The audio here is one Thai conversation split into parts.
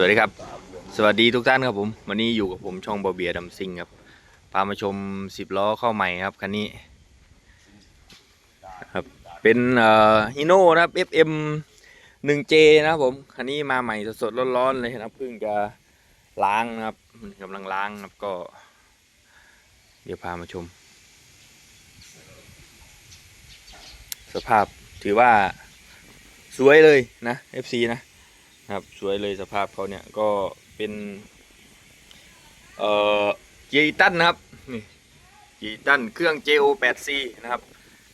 วัสดีครับ สวัสดีทุกท่านครับผมวันนี้อยู่กับผมช่องบอเบียดัมซิงครับพามาชมสิบล้อเข้าใหม่ครับคันนี้ครับเป็นเอ่อฮิโน่นะครับ FM 1J นะครับผมคันนี้มาใหม่สดๆร้อนๆเลยนะครับเพิ่งจะล้างนะครับกำลังล้างครับก็ เดี๋ยวพามาชม สภาพถือว่าสวยเลยนะ FC นะ ครับสวยเลยสภาพเขาเนี่ยก็เป็นเอ่อเกีตันนะครับนี่เกีตันเครื่อง JO 8C นะครับ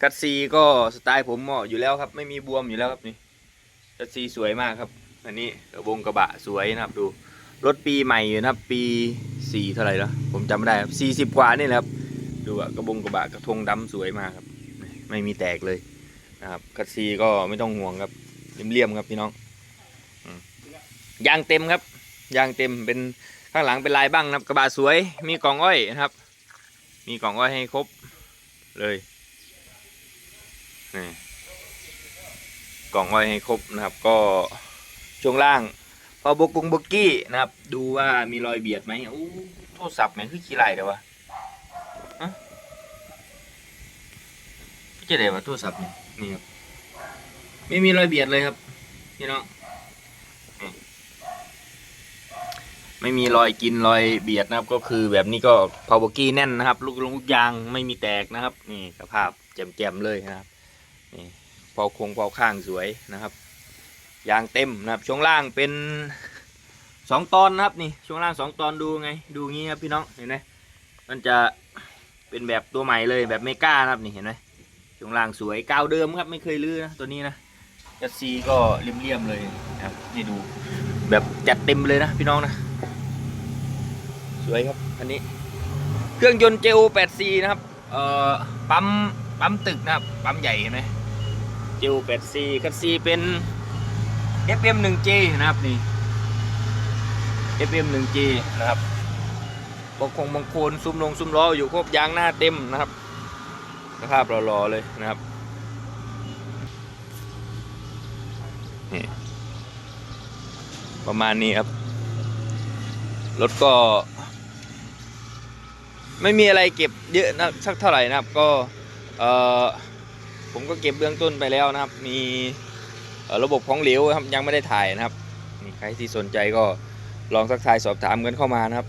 กัดซีก็สไตล์ผมเหมาะอยู่แล้วครับ ไม่มีบวมอยู่แล้วครับนี่กัดซีสวยมากครับ อันนี้กระบงกระบะสวยนะครับดูรถปีใหม่อยู่นะครับ ปี4เท่าไหร่แล้วผมจำไม่ได้ครับ40กว่านี่แหละครับ ดูอะกระบงกระบะกระทงดำสวยมากครับ ไม่มีแตกเลยนะครับกัดซีก็ไม่ต้องห่วงครับเลี่ยมๆครับพี่น้อง ยางเต็มครับ ยางเต็มเป็นข้างหลังเป็นลายบ้างนะครับกระบะสวย มีกล่องอ้อยนะครับ มีกล่องอ้อยให้ครบเลยนี่กล่องอ้อยให้ครบนะครับก็ช่วงล่างพอบกุงบกกี้นะครับ ดูว่ามีรอยเบียดไหมอู้โทรศัพท์แม่งคือขี้ไรเดี๋ยววะฮะพี่จะได้วะโทรศัพท์นี่นี่ครับไม่มีรอยเบียดเลยครับพี่น้อง ไม่มีรอยกินรอยเบียดนะครับ ก็คือแบบนี้ก็พาวเวอร์กี้แน่นนะครับ ลูกลูกยางไม่มีแตกนะครับ นี่สภาพแจ่มๆเลยนะครับนี่เผาโคงเผาข้างสวยนะครับยางเต็มนะครับ ช่วงล่างเป็นสองตอนนะครับนี่ช่วงล่างสองตอนดูไง ดูงี้ครับพี่น้องเห็นไหมมันจะเป็นแบบตัวใหม่เลยแบบเมก้านะครับนี่เห็นไหมช่วงล่างสวยกาวเดิมครับไม่เคยลื้อนะตัวนี้นะจัดซีก็เลี่ยมๆเลยนะครับนี่ดูแบบจัดเต็มเลยนะพี่น้องนะ สวยครับอันนี้ เครื่องยนต์ JO 8C นะครับ เอ่อ ปั๊ม ปั๊มตึกนะครับ ปั๊มใหญ่เห็นไหม JO 8C คัสซีเป็น FM 1J นะครับนี่ FM 1J นะครับบางคงบางโคนซุ้มลงซุ้มล้ออยู่ครบยางหน้าเต็มนะครับสภาพหล่อๆเลยนะครับนี่ประมาณนี้ครับ รถก็ ไม่มีอะไรเก็บเยอะนะสักเท่าไหร่นะครับ ก็เออผมก็เก็บเบื้องต้นไปแล้วนะครับ มีระบบของเหลวครับยังไม่ได้ถ่ายนะครับนี่ใครที่สนใจก็ลองสักทายสอบถามกันเข้ามานะครับ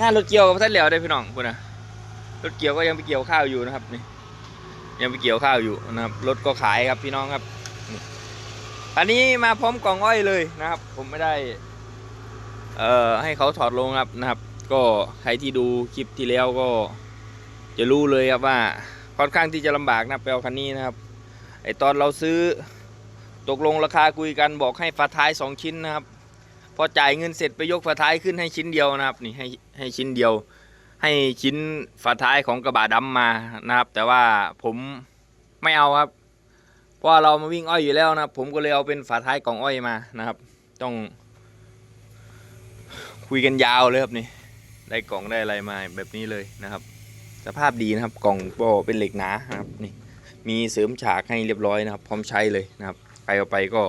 งานรถเกี่ยวกับท่านเหลวได้พี่น้องคุณนะรถเกี่ยวก็ยังไปเกี่ยวข้าวอยู่นะครับนี่ยังไปเกี่ยวข้าวอยู่นะครับรถก็ขายครับพี่น้องครับอันนี้มาพร้อมกล่องอ้อยเลยนะครับ ผมไม่ได้ เอ่อให้เขาถอดลงครับนะครับ ก็ใครที่ดูคลิปที่แล้วก็จะรู้เลยครับว่าค่อนข้างที่จะลำบากนะไปเอาคันนี้นะครับไอตอนเราซื้อตกลงราคาคุยกันบอกให้ฝาท้าย 2 ชิ้นนะครับพอจ่ายเงินเสร็จไปยกฝาท้ายขึ้นให้ชิ้นเดียวนะครับนี่ให้ให้ชิ้นเดียว ให้ชิ้นฝาท้ายของกระบะดำมานะครับ แต่ว่าผมไม่เอาครับ เพราะเรามาวิ่งอ้อยอยู่แล้วนะครับ ผมก็เลยเอาเป็นฝาท้ายกล่องอ้อยมานะครับ ต้องคุยกันยาวเลยครับนี่ ได้กล่องได้อะไรมาแบบนี้เลยนะครับ สภาพดีนะครับกล่องก็เป็นเหล็กหนานะครับนี่มีเสริมฉากให้เรียบร้อยนะครับ พร้อมใช้เลยนะครับไปเอาไปก็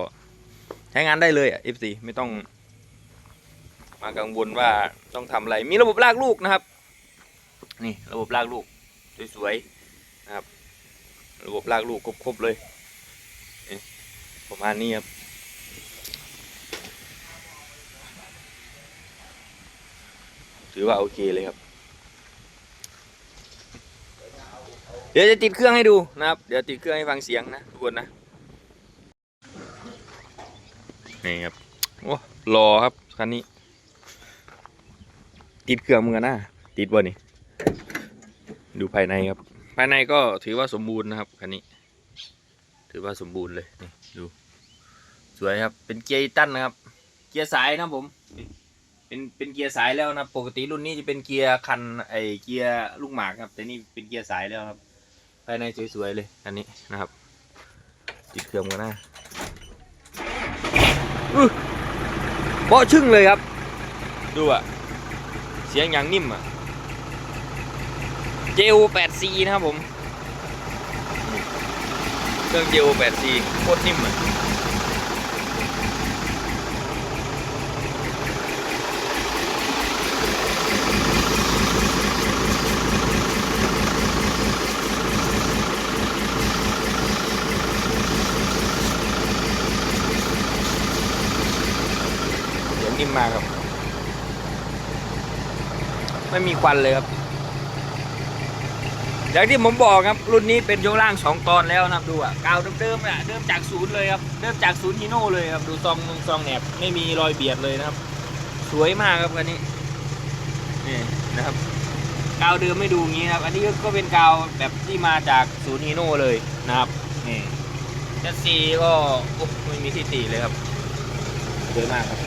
ใช้งานได้เลยอะ F4 ไม่ต้อง มากังวลว่าต้องทำอะไรมีระบบลากลูกนะครับ นี่ระบบลากลูกสวยๆนะครับ ระบบลากลูกครบๆเลยประมาณนี้ครับ ถือว่าโอเคเลยครับ เดี๋ยวจะติดเครื่องให้ดูนะครับ เดี๋ยวติดเครื่องให้ฟังเสียงนะทุกคนนะนี่ครับโอ้รอครับคันนี้ ติดเครื่องมือนะติดบ่นี่ดูภายในครับ ภายในก็ถือว่าสมบูรณ์นะครับคันนี้ ถือว่าสมบูรณ์เลยนี่ดู สวยครับเป็นเกียร์ตันนะครับ เกียร์สายนะผม เป็นเป็นเกียร์สายแล้วนะปกติรุ่นนี้จะเป็นเกียร์คันไอเกียร์ลูกหมากครับ แต่นี่เป็นเกียร์สายแล้วครับ ภายในสวยๆเลยอันนี้นะครับติดเครื่องกันนะอือเบาะชึ่งเลยครับ ดูอะเสียงอย่างนิ่มอะ JO 8C นะครับผม เครื่อง JO 8C โคตรนิ่มอะ นิ่ มาครับ ไม่มีควันเลยครับอย่างที่ผมบอกครับ รุ่นนี้เป็นโยกล่าง2ตอนแล้วนะครับดูอะกาวเดิมๆอะเริ่มจากศูนย์เลยครับเริ่มจากศูนย์ฮีโน่เลยครับดูซองนุงซองแหนบไม่มีรอยเบียดเลยนะครับ สวยมากครับคันนี้นี่นะครับกาวเดิมไม่ดูงี้นะครับ อันนี้ก็เป็นกาวแบบที่มาจากศูนย์ฮีโน่เลยนะครับนี่จัสซีก็ไม่มีที่ติเลยครับสวยมากครับ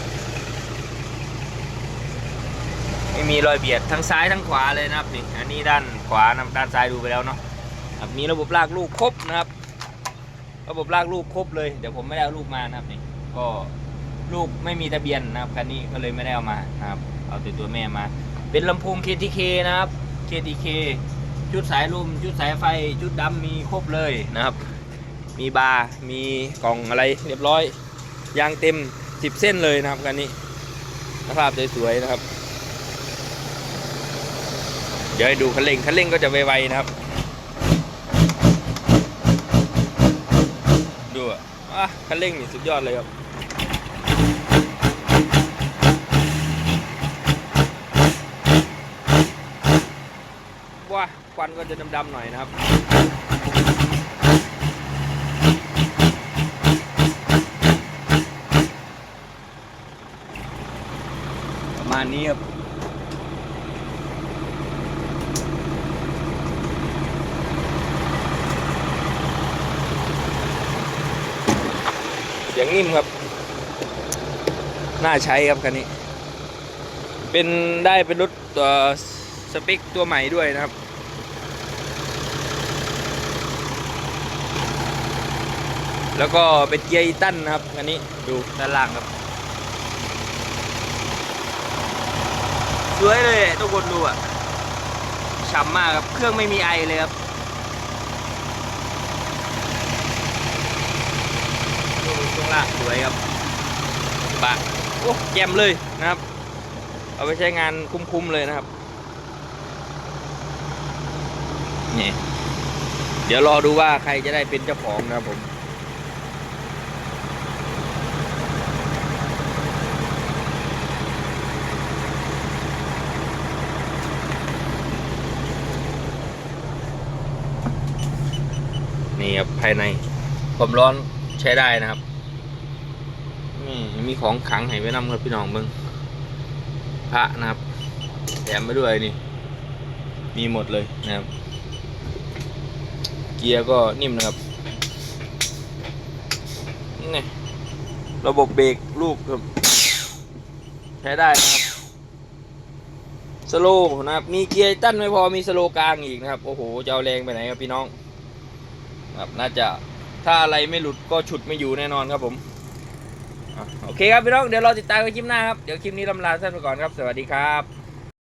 ไม่มีรอยเบียดทั้งซ้ายทั้งขวาเลยนะครับนี่อันนี้ด้านขวานะด้านซ้ายดูไปแล้วเนาะมีระบบลากลูกครบนะครับ ระบบลากลูกครบเลยเดี๋ยวผมไม่ได้เอาลูกมานะครับนี่ก็ลูกไม่มีทะเบียนนะครับคันนี้ก็เลยไม่ได้เอามานะครับเอาแต่ตัวแม่มา เป็นลำโพง KTK นะครับ KTK ชุดสายลมชุดสายไฟชุดดำมีครบเลยนะครับ มีบาร์มีกล่องอะไรเรียบร้อยยางเต็ม 10 เส้นเลยนะครับคันนี้สภาพสวยๆนะครับ ดี๋ยวให้ดูคันเร่งคันเร่งก็จะไวๆนะครับ ดูอะอะคันเร่งนี่สุดยอดเลยครับว้าควันก็จะดำๆหน่อยนะครับประมาณนี้ครับ สียงนิ่มครับ น่าใช้ครับคันนี้ เป็นได้เป็นรถตัวสเปคตัวใหม่ด้วยนะครับ แล้วก็เป็นเกียร์อีตันนะครับคันนี้ดูด้านล่างครับ สวยเลยทุกคนดูอะฉ่ำมากครับ เครื่องไม่มีไอเลยครับ ดู ช่วงล่างสวยครับบะโอ้แจ่มเลยนะครับ เอาไปใช้งานคุ้มๆเลยนะครับนี่เดี๋ยวรอดูว่าใครจะได้เป็นเจ้าของนะครับผมนี่ครับภายในความร้อนใช้ได้นะครับ มีของขังให้ไว้นำครับพี่น้องเบิ้งพระนะครับแถมไปด้วยนี่ มีหมดเลยนะครับ เกียร์ก็นิ่มนะครับนี่ระบบเบรกลูกครับใช้ได้นะครับสโลว์นะครับ มีเกียร์ตั้นไม่พอมีสโลกลางอีกนะครับ โอ้โหจะเอาแรงไปไหนครับพี่น้อง ครับน่าจะถ้าอะไรไม่หลุดก็ฉุดไม่อยู่แน่นอนครับผม โอเคครับพี่น้องเดี๋ยวเราติดตามกันคลิปหน้าครับ เดี๋ยวคลิปนี้ลำลาท่านไปก่อนครับ สวัสดีครับ